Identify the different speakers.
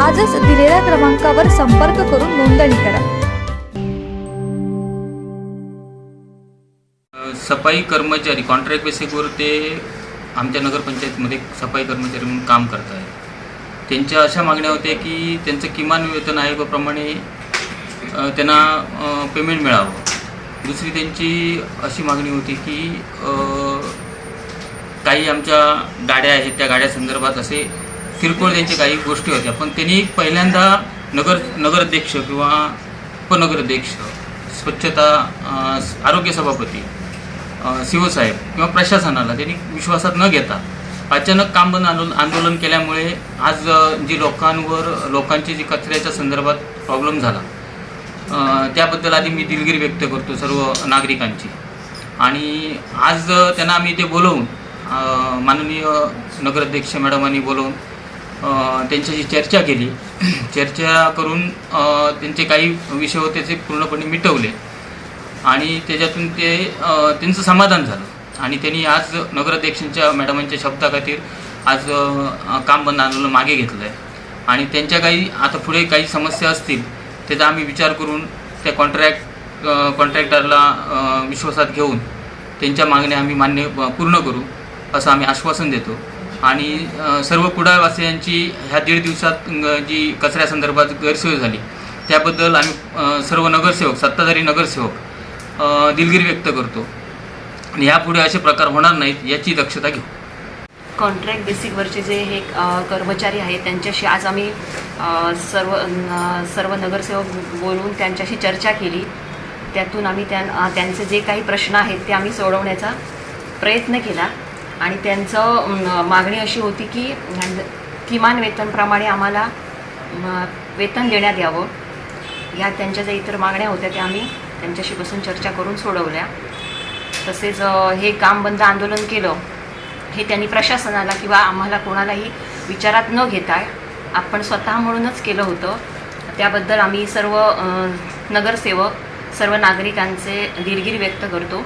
Speaker 1: आजच दिलेल्या क्रमांकावर संपर्क करून नोंदणी करा.
Speaker 2: सफाई कर्मचारी कॉन्ट्रॅक्ट बेसिकवर ते आमच्या नगरपंचायतमध्ये सफाई कर्मचारी म्हणून काम करत आहेत त्यांच्या अशा मागण्या होत्या की त्यांचं किमान वेतन आयोगाप्रमाणे त्यांना पेमेंट मिळावं. दुसरी त्यांची अशी मागणी होती की काही आमच्या गाड्या आहेत त्या गाड्या संदर्भात असे किरकोळ त्यांच्या काही गोष्टी होत्या. पण त्यांनी पहिल्यांदा नगर नगराध्यक्ष किंवा उपनगराध्यक्ष स्वच्छता आरोग्य सभापती शिवसाहेब किंवा प्रशासनाला त्यांनी विश्वासात न घेता अचानक काम बंद आंदोलन आंदोलन केल्यामुळे आज जी लोकांवर लोकांची जी कचऱ्याच्या संदर्भात प्रॉब्लेम झाला त्याबद्दल आधी मी दिलगिरी व्यक्त करतो सर्व नागरिकांची. आणि आज त्यांना आम्ही इथे बोलवून माननीय नगराध्यक्ष मॅडमांनी बोलवून त्यांच्याशी चर्चा केली. चर्चा करून त्यांचे काही विषय होते ते पूर्णपणे मिटवले. आणि त्याच्यातून ते त्यांचं समाधान झालं. आणि त्यांनी आज नगराध्यक्षांच्या मॅडमांच्या शब्दाखातीर आज काम बंद आंदोलन मागे घेतलं आहे आणि त्यांच्या काही आता पुढे काही समस्या असतील त्याचा आम्ही विचार करून त्या कॉन्ट्रॅक्ट कॉन्ट्रॅक्टरला विश्वासात घेऊन त्यांच्या मागण्या आम्ही मान्य पूर्ण करू असं आम्ही आश्वासन देतो. आणि सर्व कुडाळवासियांची ह्या दीड दिवसात जी कचऱ्यासंदर्भात गैरसोय झाली त्याबद्दल आम्ही सर्व नगरसेवक सत्ताधारी नगरसेवक दिलगिरी व्यक्त करतो. आणि यापुढे असे प्रकार होणार नाहीत याची दक्षता घेऊ.
Speaker 3: कॉन्ट्रॅक्ट बेसिकवरचे जे हे कर्मचारी आहेत त्यांच्याशी आज आम्ही सर्व न- सर्व नगरसेवक बोलून त्यांच्याशी चर्चा केली. त्यातून आम्ही त्यां त्यांचे जे काही प्रश्न आहेत ते आम्ही सोडवण्याचा प्रयत्न केला. आणि त्यांचं मागणी अशी होती की किमान वेतनप्रमाणे आम्हाला वेतन देण्यात यावं. ह्या त्यांच्या ज्या इतर मागण्या होत्या त्या आम्ही त्यांच्याशी बसून चर्चा करून सोडवल्या. तसेच हे काम बंद आंदोलन केलं हे त्यांनी प्रशासनाला किंवा आम्हाला कोणालाही विचारात न घेता आपण स्वतः म्हणूनच केलं होतं. त्याबद्दल आम्ही सर्व नगरसेवक सर्व नागरिकांचे दिलगिरी व्यक्त करतो.